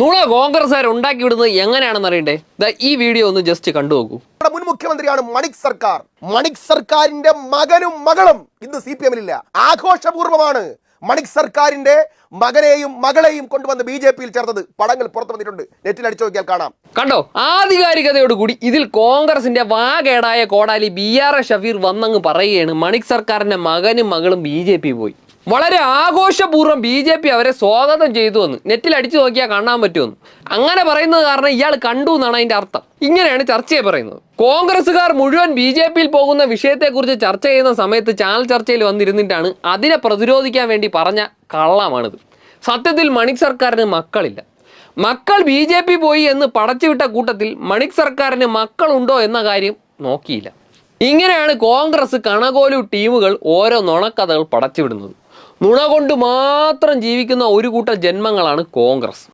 നുണ കോൺഗ്രസ്സുകാർ ഉണ്ടാക്കി വിടുന്നത് എങ്ങനെയാണെന്ന് അറിയണ്ടേ? ഈ വീഡിയോ ഒന്ന് ജസ്റ്റ് കണ്ടു നോക്കൂ. നമ്മുടെ മുൻ മുഖ്യമന്ത്രിയാണ് മണിക് സർക്കാർ. മണിക് സർക്കാരിന്റെ മകനും മകളും ഇന്ന് സി പി എമ്മിലില്ല ആഘോഷപൂർവമാണ് മണിക് സർക്കാരിന്റെ മകനെയും മകളെയും കൊണ്ടുവന്ന് ബി ജെ പിയിൽ ചേർത്തത്. പടങ്ങൾ പുറത്തു വന്നിട്ടുണ്ട്. നെറ്റിൽ അടിച്ചു നോക്കിയാൽ കാണാം. കണ്ടോ? ആധികാരികതയോടുകൂടി ഇതിൽ കോൺഗ്രസിന്റെ വാകേടായ കോടാലി ബി ആർ എസ് ഷഫീർ വന്നങ്ങ് പറയുകയാണ് മണിക് സർക്കാരിന്റെ മകനും മകളും ബി ജെ പി പോയി. വളരെ ആഘോഷപൂർവം ബി ജെ പി അവരെ സ്വാഗതം ചെയ്തു എന്ന്. നെറ്റിൽ അടിച്ചു നോക്കിയാൽ കാണാൻ പറ്റുമെന്ന്. അങ്ങനെ പറയുന്നത് കാരണം ഇയാൾ കണ്ടു എന്നാണ് അതിന്റെ അർത്ഥം. ഇങ്ങനെയാണ് ചർച്ചയെ പറയുന്നത്. കോൺഗ്രസ്സുകാർ മുഴുവൻ ബി ജെ പിയിൽ പോകുന്ന വിഷയത്തെക്കുറിച്ച് ചർച്ച ചെയ്യുന്ന സമയത്ത് ചാനൽ ചർച്ചയിൽ വന്നിരുന്നിട്ടാണ് അതിനെ പ്രതിരോധിക്കാൻ വേണ്ടി പറഞ്ഞ കള്ളമാണിത്. സത്യത്തിൽ മണിക് സർക്കാരിന് മക്കളില്ല. മക്കൾ ബി ജെ പി പോയി എന്ന് പടച്ചുവിട്ട കൂട്ടത്തിൽ മണിക് സർക്കാരിന് മക്കളുണ്ടോ എന്ന കാര്യം നോക്കിയില്ല. ഇങ്ങനെയാണ് കോൺഗ്രസ് കണകോലു ടീമുകൾ ഓരോ നുണക്കഥകൾ പടച്ചുവിടുന്നത് നുണ കൊണ്ട് മാത്രം ജീവിക്കുന്ന ഒരു കൂട്ടം ജന്മങ്ങളാണ് കോൺഗ്രസ്.